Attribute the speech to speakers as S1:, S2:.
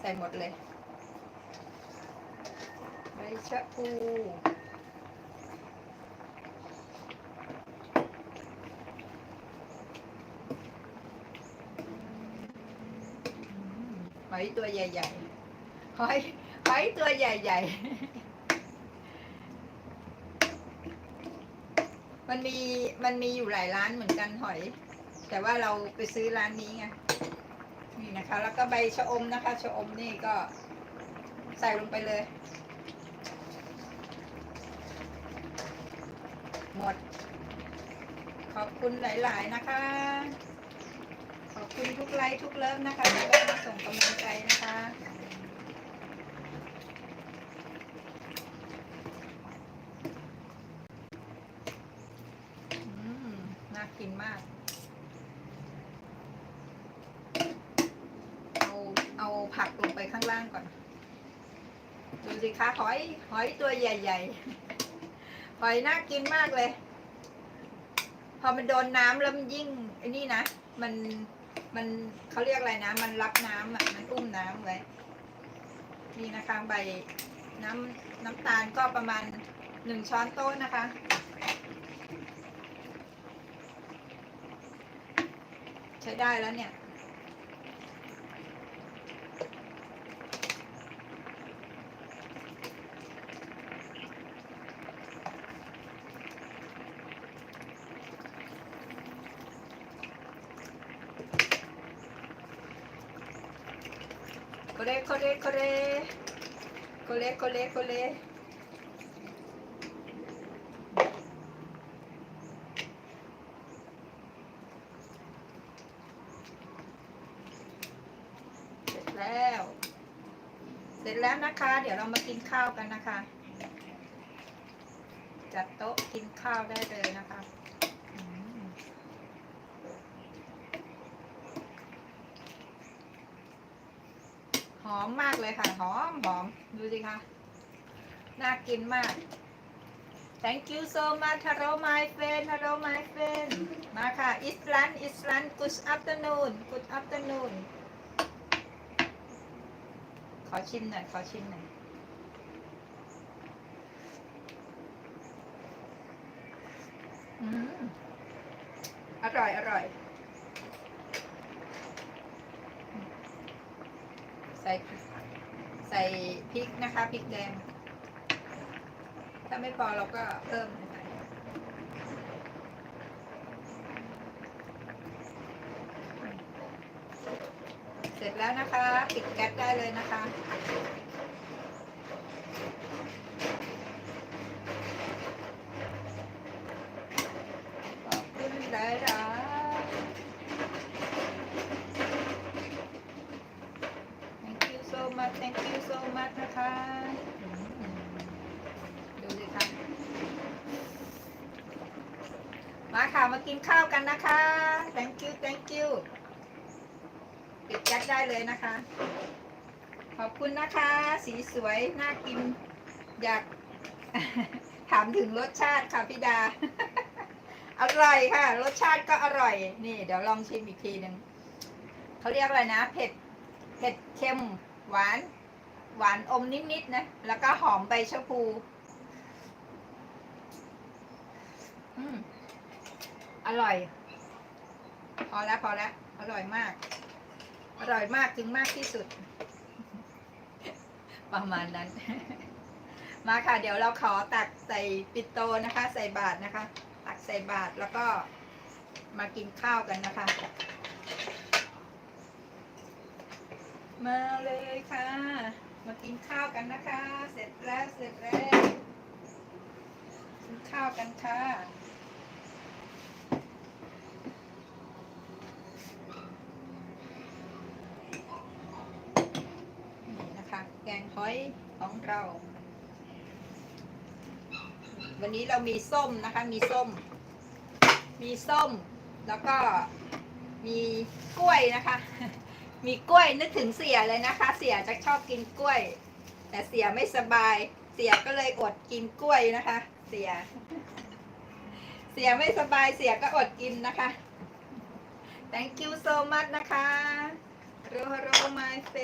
S1: ใส่หมดเลยใบชะพูหอยตัวใหญ่ๆหอยหอยตัวใหญ่ๆ มันมีมันมีอยู่หลายร้านเหมือนกันหอย แต่ว่าเราไปซื้อร้านนี้ไง นี่นะคะ แล้วก็ใบชะอมนะคะชะอมนี่ก็ใส่ลงไปเลย หมด ขอบคุณหลาย ๆ นะคะ ขอบคุณทุกไลค์ทุกเลิฟนะคะที่ได้มาส่งกำลังใจนะคะอืมน่ากินมาก เอาเอา ผักลงไปข้างล่างก่อน ดูสิคะหอยหอยตัวใหญ่ๆหอยน่ากินมากเลย พอมันโดนน้ำแล้วมันยิ่งไอ้นี่นะ มันมันเขาเรียกอะไรนะ มันรับน้ำอะมันอุ้มน้ำไว้นี่นะคะใบน้ำน้ำตาลก็ประมาณหนึ่งช้อนโต๊ะนะคะ ใช้ได้แล้วเนี่ย โคเลโคเลโคเลโคลโคลโคลเสร็จแล้ว เสร็จแล้วนะคะ เดี๋ยวเรามากินข้าวกันนะคะ จัดโต๊ะกินข้าวได้เลยนะคะอืม ห อมมากเลยค่ะ หอมหอมดูสิคะน่ากินมาก thank you so much hello my friend hello my friend มาค่ะ is lunch is lunch good afternoon good afternoon ขอชิมหน่อย ขอชิมหน่อยอืมอร่อย อร่อย ใส่ใส่พริกนะคะพริกแดง ถ้าไม่พอเราก็เพิ่มนะคะเสร็จแล้วนะคะ ปิดแก๊สได้เลยนะคะขอบคุณหลายๆ thank you so much thank you so much นะคะอืมดูสิคะ มาค่ะ มากินข้าวกันนะคะ thank you thank you ปิดแก๊สได้เลยนะคะ ขอบคุณนะคะ สีสวย น่ากิน อยาก ถามถึงรสชาติค่ะพี่ดา อร่อยค่ะ รสชาติก็อร่อย นี่ เดี๋ยวลองชิมอีกทีหนึ่งเขาเรียกอะไรนะ เผ็ด เผ็ดเค็ม หวาน หวานอมนิดๆนะ แล้วก็หอมใบชะพู อืม อร่อย พอแล้วพอแล้วอร่อยมาก อร่อยมากถึงมากที่สุด ประมาณนั้น มาค่ะ เดี๋ยวเราขอตักใส่ปิดโตนะคะ ใส่บาทนะคะ ตักใส่บาทแล้วก็มากินข้าวกันนะคะ มาเลยค่ะ มากินข้าวกันนะคะ เสร็จแล้วเสร็จแล้วกินข้าวกันค่ะ นี่นะคะ แกงห อยของเรา วันนี้เรามีส้มนะคะ มีส้ม มีส้ม แล้วก็มีกล้วยนะคะ มีกล้วยนึกถึงเสียเลยนะคะ เสียจะชอบกินกล้วย แต่เสียไม่สบาย เสียก็เลยอดกินกล้วยนะคะ เสีย เสียไม่สบายเสียก็อดกินนะคะ thank you so much นะคะ Hello my